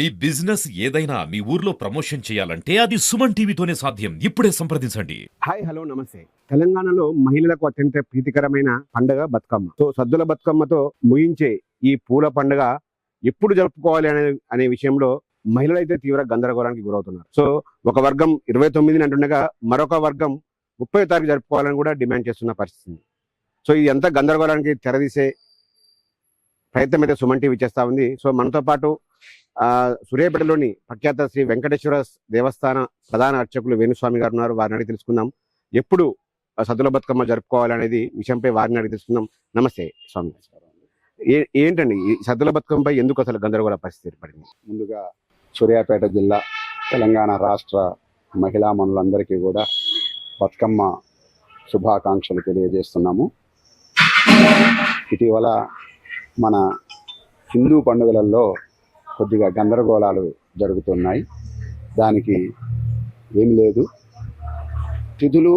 మీ business ఏదైనా మీ ఊర్లో promotion చేయాలంటే అది సుమన్ టీవీతోనే సాధ్యం. ఇప్పుడే సంప్రదించండి. హాయ్ హలో నమస్తే. తెలంగాణలో మహిళలకు అత్యంత ప్రీతికరమైన పండుగ బతుకమ్మ. సో సద్దుల బతుకమ్మతో ముగించే ఈ పూల పండుగ ఎప్పుడు జరుపుకోవాలి అనే అనే విషయంలో మహిళలు అయితే తీవ్ర గందరగోళానికి గురవుతున్నారు. సో ఒక వర్గం ఇరవై తొమ్మిదిని అంటుండగా మరొక వర్గం ముప్పై తారీఖు జరుపుకోవాలని కూడా డిమాండ్ చేస్తున్న పరిస్థితి. సో ఇది ఎంత గందరగోళానికి తెరదీసే ప్రయత్నం అయితే సుమన్ టీవీ చేస్తా ఉంది. సో మనతో పాటు సూర్యాపేటలోని ప్రఖ్యాత శ్రీ వెంకటేశ్వర దేవస్థాన ప్రధాన అర్చకులు వేణుస్వామి గారు ఉన్నారు. వారిని అడిగి తెలుసుకుందాం. ఎప్పుడు సదుల బతుకమ్మ జరుపుకోవాలనేది విషయంపై వారిని అడిగి తెలుసుకుందాం. నమస్తే స్వామి. ఏ- ఏంటండి ఈ సద్దుల బతుకమ్మపై ఎందుకు అసలు గందరగోళ పరిస్థితి ఏర్పడింది? ముందుగా సూర్యాపేట జిల్లా తెలంగాణ రాష్ట్ర మహిళా మనులందరికీ కూడా బతుకమ్మ శుభాకాంక్షలు తెలియజేస్తున్నాము. ఇటీవల మన హిందూ పండుగలలో కొద్దిగా గందరగోళాలు జరుగుతున్నాయి. దానికి ఏమి లేదు. తిథులు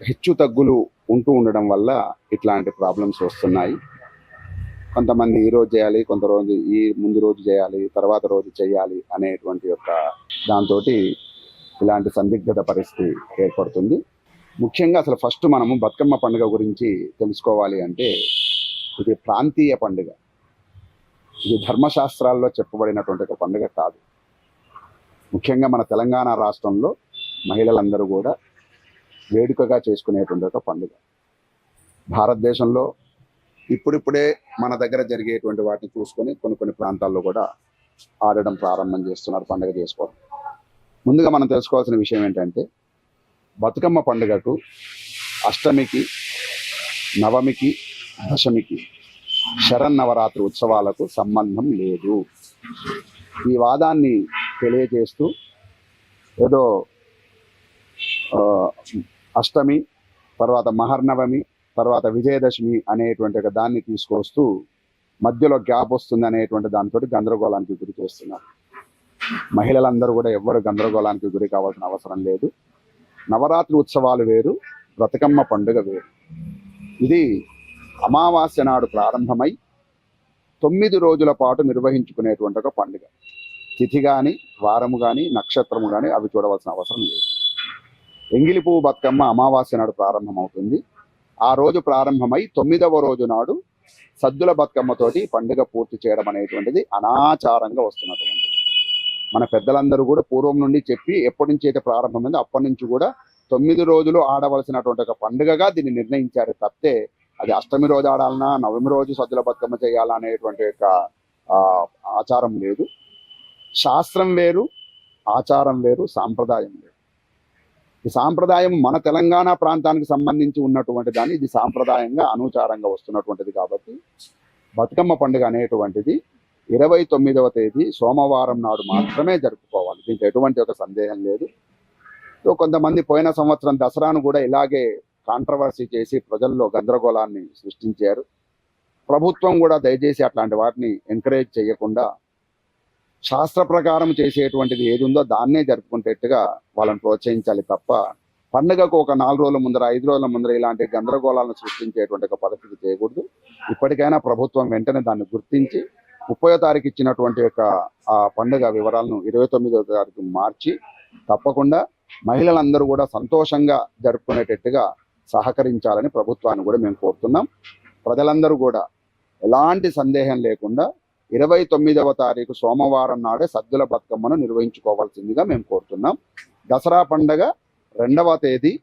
హెచ్చు తగ్గులు ఉంటూ ఉండడం వల్ల ఇట్లాంటి ప్రాబ్లమ్స్ వస్తున్నాయి. కొంతమంది ఈ రోజు చేయాలి కొంత రోజు ఈ ముందు రోజు చేయాలి తర్వాత రోజు చేయాలి అనేటువంటి యొక్క దాంతో ఇలాంటి సందిగ్ధత పరిస్థితి ఏర్పడుతుంది. ముఖ్యంగా అసలు ఫస్ట్ మనము బతుకమ్మ పండుగ గురించి తెలుసుకోవాలి అంటే ఇది ప్రాంతీయ పండుగ. ఇది ధర్మశాస్త్రాల్లో చెప్పబడినటువంటి ఒక పండుగ కాదు. ముఖ్యంగా మన తెలంగాణ రాష్ట్రంలో మహిళలందరూ కూడా వేడుకగా చేసుకునేటువంటి ఒక పండుగ. భారతదేశంలో ఇప్పుడిప్పుడే మన దగ్గర జరిగేటువంటి వాటిని చూసుకొని కొన్ని కొన్ని ప్రాంతాల్లో కూడా ఆడడం ప్రారంభం చేస్తున్నారు పండుగ చేసుకోవడం. ముందుగా మనం తెలుసుకోవాల్సిన విషయం ఏంటంటే బతుకమ్మ పండుగకు అష్టమికి నవమికి దశమికి శరన్నవరాత్రి ఉత్సవాలకు సంబంధం లేదు. ఈ వాదాన్ని తెలియజేస్తూ ఏదో అష్టమి తర్వాత మహర్నవమి తర్వాత విజయదశమి అనేటువంటి ఒక దాన్ని తీసుకొస్తూ మధ్యలో గ్యాప్ వస్తుంది అనేటువంటి దాంతో గందరగోళానికి గురి చేస్తున్నారు. మహిళలందరూ కూడా ఎవ్వరు గందరగోళానికి గురి కావాల్సిన అవసరం లేదు. నవరాత్రి ఉత్సవాలు వేరు బ్రతకమ్మ పండుగ వేరు. ఇది అమావాస్య నాడు ప్రారంభమై తొమ్మిది రోజుల పాటు నిర్వహించుకునేటువంటి ఒక పండుగ. తిథి కానీ వారము కానీ నక్షత్రము కానీ అవి చూడవలసిన అవసరం లేదు. ఎంగిలి పువ్వు బతుకమ్మ అమావాస్య నాడు ప్రారంభమవుతుంది. ఆ రోజు ప్రారంభమై తొమ్మిదవ రోజు నాడు సద్దుల బతుకమ్మతోటి పండుగ పూర్తి చేయడం అనేటువంటిది అనాచారంగా వస్తున్నటువంటిది. మన పెద్దలందరూ కూడా పూర్వం నుండి చెప్పి ఎప్పటి నుంచి అయితే ప్రారంభమైందో అప్పటి నుంచి కూడా తొమ్మిది రోజులు ఆడవలసినటువంటి ఒక పండుగగా దీన్ని నిర్ణయించారు తప్పితే అది అష్టమి రోజు ఆడాలన్నా నవమి రోజు సద్దుల బతుకమ్మ చేయాలా అనేటువంటి యొక్క ఆచారం లేదు. శాస్త్రం వేరు ఆచారం వేరు సాంప్రదాయం వేరు. ఈ సాంప్రదాయం మన తెలంగాణ ప్రాంతానికి సంబంధించి ఉన్నటువంటి దాన్ని ఇది సాంప్రదాయంగా అనుచారంగా వస్తున్నటువంటిది కాబట్టి బతుకమ్మ పండుగ అనేటువంటిది ఇరవై తొమ్మిదవ తేదీ సోమవారం నాడు మాత్రమే జరుపుకోవాలి. దీంట్లో ఎటువంటి ఒక సందేహం లేదు. సో కొంతమంది పోయిన సంవత్సరం దసరాను కూడా ఇలాగే కాంట్రవర్సీ చేసి ప్రజల్లో గందరగోళాన్ని సృష్టించారు. ప్రభుత్వం కూడా దయచేసి అట్లాంటి వాటిని ఎంకరేజ్ చేయకుండా శాస్త్ర ప్రకారం చేసేటువంటిది ఏది ఉందో దాన్నే జరుపుకునేట్టుగా వాళ్ళని ప్రోత్సహించాలి తప్ప పండుగకు ఒక నాలుగు రోజుల ముందర ఐదు రోజుల ముందర ఇలాంటి గందరగోళాలను సృష్టించేటువంటి ఒక పరిస్థితి చేయకూడదు. ఇప్పటికైనా ప్రభుత్వం వెంటనే దాన్ని గుర్తించి ముప్పై తారీఖు ఇచ్చినటువంటి యొక్క ఆ పండుగ వివరాలను ఇరవై తొమ్మిదో తారీఖు మార్చి తప్పకుండా మహిళలందరూ కూడా సంతోషంగా జరుపుకునేటట్టుగా సహకరించాలని ప్రభుత్వాన్ని కూడా మేము కోరుతున్నాం. ప్రజలందరూ కూడా ఎలాంటి సందేహం లేకుండా ఇరవై తొమ్మిదవ తారీఖు సోమవారం నాడే సద్దుల బతుకమ్మను నిర్వహించుకోవాల్సిందిగా మేము కోరుతున్నాం. దసరా పండగ రెండవ తేదీ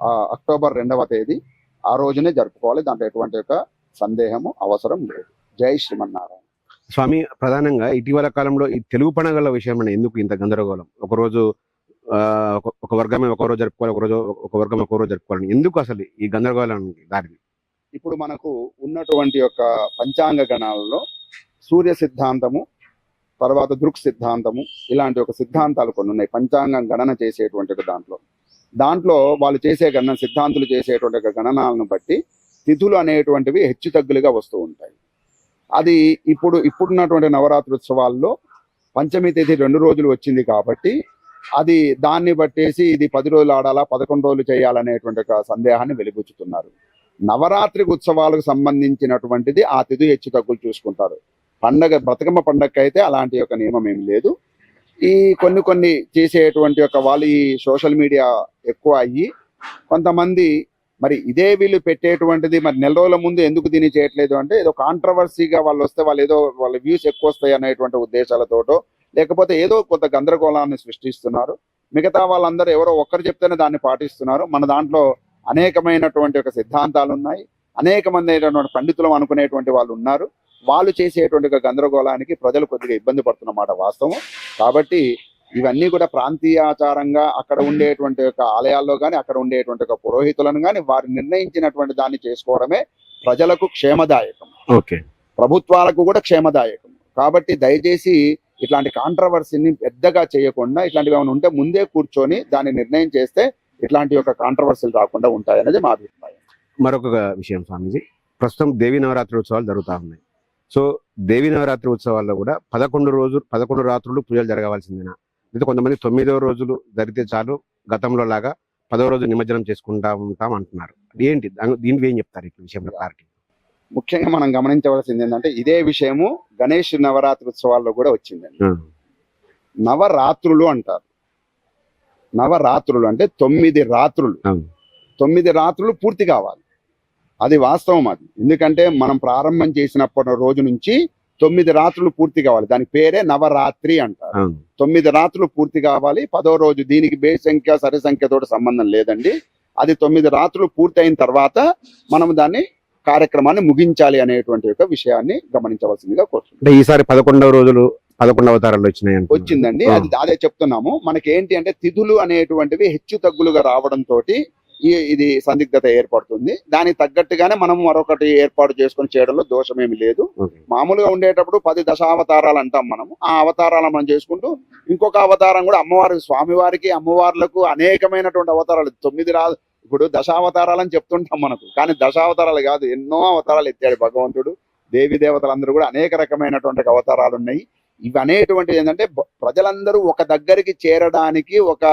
ఆ, అక్టోబర్ రెండవ తేదీ ఆ రోజునే జరుపుకోవాలి. దాంట్లో ఎటువంటి యొక్క సందేహము అవసరం లేదు. జై శ్రీమన్నారాయణ. స్వామి ప్రధానంగా ఇటీవల కాలంలో ఈ తెలుగు పండుగల విషయం ఎందుకు ఇంత గందరగోళం? ఒకరోజు ఒక- వర్గమే ఒక రోజు జరుపుకోవాలి ఒక రోజు ఒక వర్గం ఒక రోజు ఎందుకు అసలు ఈ గందరగోళానికి దారిని? ఇప్పుడు మనకు ఉన్నటువంటి యొక్క పంచాంగ గణాలలో సూర్య సిద్ధాంతము తర్వాత దృక్ సిద్ధాంతము ఇలాంటి ఒక సిద్ధాంతాలు కొన్ని ఉన్నాయి. పంచాంగం గణన చేసేటువంటి దాంట్లో. దాంట్లో వాళ్ళు చేసే గణన సిద్ధాంతులు చేసేటువంటి గణనాలను బట్టి తిథులు అనేటువంటివి హెచ్చు తగ్గులుగా వస్తూ ఉంటాయి. అది ఇప్పుడు ఇప్పుడున్నటువంటి నవరాత్రి ఉత్సవాల్లో పంచమి తేదీ రెండు రోజులు వచ్చింది కాబట్టి అది దాన్ని బట్టేసి ఇది పది రోజులు ఆడాలా పదకొండు రోజులు చేయాలనేటువంటి ఒక సందేహాన్ని వెలిబుచ్చుతున్నారు. నవరాత్రి ఉత్సవాలకు సంబంధించినటువంటిది ఆ తిథి హెచ్చు తగ్గులు చూసుకుంటారు. పండగ బతుకమ్మ పండగకి అయితే అలాంటి యొక్క నియమం ఏమి లేదు. ఈ కొన్ని కొన్ని చేసేటువంటి యొక్క వాళ్ళు ఈ సోషల్ మీడియా ఎక్కువ అయ్యి కొంతమంది మరి ఇదే వీళ్ళు పెట్టేటువంటిది మరి నెల రోజుల ముందు ఎందుకు దీన్ని చేయట్లేదు అంటే ఏదో కాంట్రవర్సీగా వాళ్ళు వస్తే వాళ్ళు ఏదో వాళ్ళ వ్యూస్ ఎక్కువ వస్తాయి అనేటువంటి ఉద్దేశాలతోటో లేకపోతే ఏదో కొంత గందరగోళాన్ని సృష్టిస్తున్నారు. మిగతా వాళ్ళందరూ ఎవరో ఒక్కరు చెప్తేనే దాన్ని పాటిస్తున్నారు. మన దాంట్లో అనేకమైనటువంటి ఒక సిద్ధాంతాలు ఉన్నాయి. అనేక మంది అయినటువంటి పండితులు అనుకునేటువంటి వాళ్ళు ఉన్నారు. వాళ్ళు చేసేటువంటి ఒక గందరగోళానికి ప్రజలు కొద్దిగా ఇబ్బంది పడుతున్నమాట వాస్తవం. కాబట్టి ఇవన్నీ కూడా ప్రాంతీయాచారంగా అక్కడ ఉండేటువంటి ఒక ఆలయాల్లో కానీ అక్కడ ఉండేటువంటి ఒక పురోహితులను కానీ వారు నిర్ణయించినటువంటి దాన్ని చేసుకోవడమే ప్రజలకు క్షేమదాయకం. ఓకే. ప్రభుత్వాలకు కూడా క్షేమదాయకం. కాబట్టి దయచేసి ఇట్లాంటి కాంట్రవర్సీని పెద్దగా చేయకుండా ఇట్లాంటివి ఏమైనా ఉంటే ముందే కూర్చొని దాన్ని నిర్ణయం చేస్తే ఇట్లాంటి యొక్క కాంట్రవర్సీలు రాకుండా ఉంటాయనేది మా అభిప్రాయం. మరొక విషయం స్వామీజీ ప్రస్తుతం దేవీ నవరాత్రి ఉత్సవాలు జరుగుతూ ఉన్నాయి. సో దేవీ నవరాత్రి ఉత్సవాల్లో కూడా పదకొండు రోజులు పదకొండు రాత్రులు పూజలు జరగవలసిందేనా? లేదా కొంతమంది తొమ్మిదో రోజులు జరిగితే చాలు గతంలో లాగా పదో రోజు నిమజ్జనం చేసుకుంటా ఉంటాం అంటున్నారు. ఏంటి? దీనికి ఏం చెప్తారు ఈ విషయంలో క్లారిటీ? ముఖ్యంగా మనం గమనించవలసింది ఏంటంటే ఇదే విషయము గణేష్ నవరాత్రి ఉత్సవాల్లో కూడా వచ్చిందండి. నవరాత్రులు అంటారు. నవరాత్రులు అంటే తొమ్మిది రాత్రులు. తొమ్మిది రాత్రులు పూర్తి కావాలి. అది వాస్తవం అది. ఎందుకంటే మనం ప్రారంభం చేసినప్పటి రోజు నుంచి తొమ్మిది రాత్రులు పూర్తి కావాలి. దాని పేరే నవరాత్రి అంటారు. తొమ్మిది రాత్రులు పూర్తి కావాలి. పదో రోజు దీనికి బే సంఖ్య సరి సంఖ్యతో సంబంధం లేదండి. అది తొమ్మిది రాత్రులు పూర్తయిన తర్వాత మనం దాన్ని కార్యక్రమాన్ని ముగించాలి అనేటువంటి యొక్క విషయాన్ని గమనించవలసిందిగా కోరుతున్నాం అంటే ఈసారి పదకొండవ రోజులు పదకొండు అవతారాలు వచ్చినాయి. వచ్చిందండి. అది అదే చెప్తున్నాము. మనకి ఏంటి అంటే తిథులు అనేటువంటివి హెచ్చు తగ్గులుగా రావడం తోటి ఈ ఇది సందిగ్ధత ఏర్పడుతుంది. దానికి తగ్గట్టుగానే మనం మరొకటి ఏర్పాటు చేసుకొని చేయడంలో దోషమేమి లేదు. మామూలుగా ఉండేటప్పుడు పది దశావతారాలు అంటాం మనం ఆ అవతారాలు మనం చేసుకుంటూ ఇంకొక అవతారం కూడా అమ్మవారి స్వామివారికి అమ్మవార్లకు అనేకమైనటువంటి అవతారాలు. తొమ్మిది రా ఇప్పుడు దశావతారాలు అని చెప్తుంటాం మనకు కానీ దశావతారాలు కాదు ఎన్నో అవతారాలు ఎత్తాడు భగవంతుడు. దేవి దేవతలందరూ కూడా అనేక రకమైనటువంటి అవతారాలు ఉన్నాయి ఇవి అనేటువంటిది ఏంటంటే ప్రజలందరూ ఒక దగ్గరికి చేరడానికి ఒక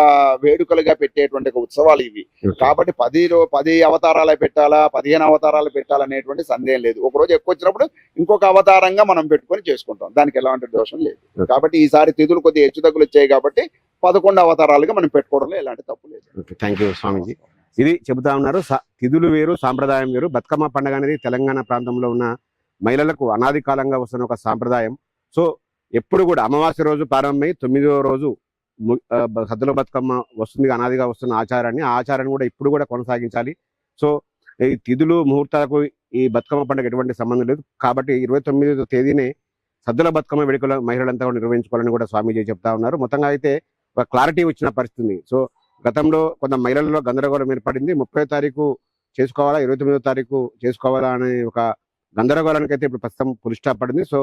వేడుకలుగా పెట్టేటువంటి ఉత్సవాలు ఇవి. కాబట్టి పది రో- పది అవతారాలు పెట్టాలా పదిహేను అవతారాలు పెట్టాలనేటువంటి సందేహం లేదు. ఒక రోజు ఎక్కువ వచ్చినప్పుడు ఇంకొక అవతారంగా మనం పెట్టుకొని చేసుకుంటాం. దానికి ఎలాంటి దోషం లేదు. కాబట్టి ఈసారి తిథులు కొద్దిగా హెచ్చు తగ్గులు వచ్చాయి కాబట్టి పదకొండు అవతారాలుగా మనం పెట్టుకోవడంలో ఎలాంటి తప్పు లేదు. Thank you Swamiji. ఇది చెబుతా ఉన్నారు. తిథులు వేరు సాంప్రదాయం వేరు. బతుకమ్మ పండుగ అనేది తెలంగాణ ప్రాంతంలో ఉన్న మహిళలకు అనాది కాలంగా వస్తున్న ఒక సాంప్రదాయం. సో ఎప్పుడు కూడా అమావాస్య రోజు ప్రారంభమై తొమ్మిదవ రోజు సద్దుల బతుకమ్మ వస్తుంది. అనాదిగా వస్తున్న ఆచారాన్ని ఆ ఆచారాన్ని కూడా ఇప్పుడు కూడా కొనసాగించాలి. సో ఈ తిథులు ముహూర్తాలకు ఈ బతుకమ్మ పండుగ ఎటువంటి సంబంధం లేదు. కాబట్టి ఇరవై తొమ్మిదో తేదీనే సద్దుల బతుకమ్మ వేడుకలు మహిళలంతా కూడా నిర్వహించుకోవాలని కూడా స్వామీజీ చెప్తా ఉన్నారు. మొత్తంగా అయితే ఒక క్లారిటీ వచ్చిన పరిస్థితి సో గతంలో కొంత మహిళల్లో గందరగోళం ఏర్పడింది. ముప్పై తారీఖు చేసుకోవాలా? ఇరవై తొమ్మిదో తారీఖు చేసుకోవాలా? అనే ఒక గందరగోళానికి అయితే ఇప్పుడు ప్రస్తుతం పులి స్టాప్ పడింది. సో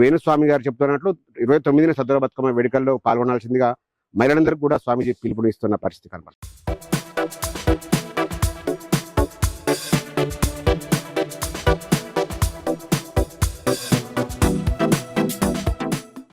వేణుస్వామి గారు చెప్తున్నట్లు ఇరవై తొమ్మిదిన సద్దుల బతుకమ్మ వేడుకల్లో పాల్గొనాల్సిందిగా మహిళలందరికీ కూడా స్వామీజీ పిలుపునిస్తున్న పరిస్థితి కనబడుతుంది.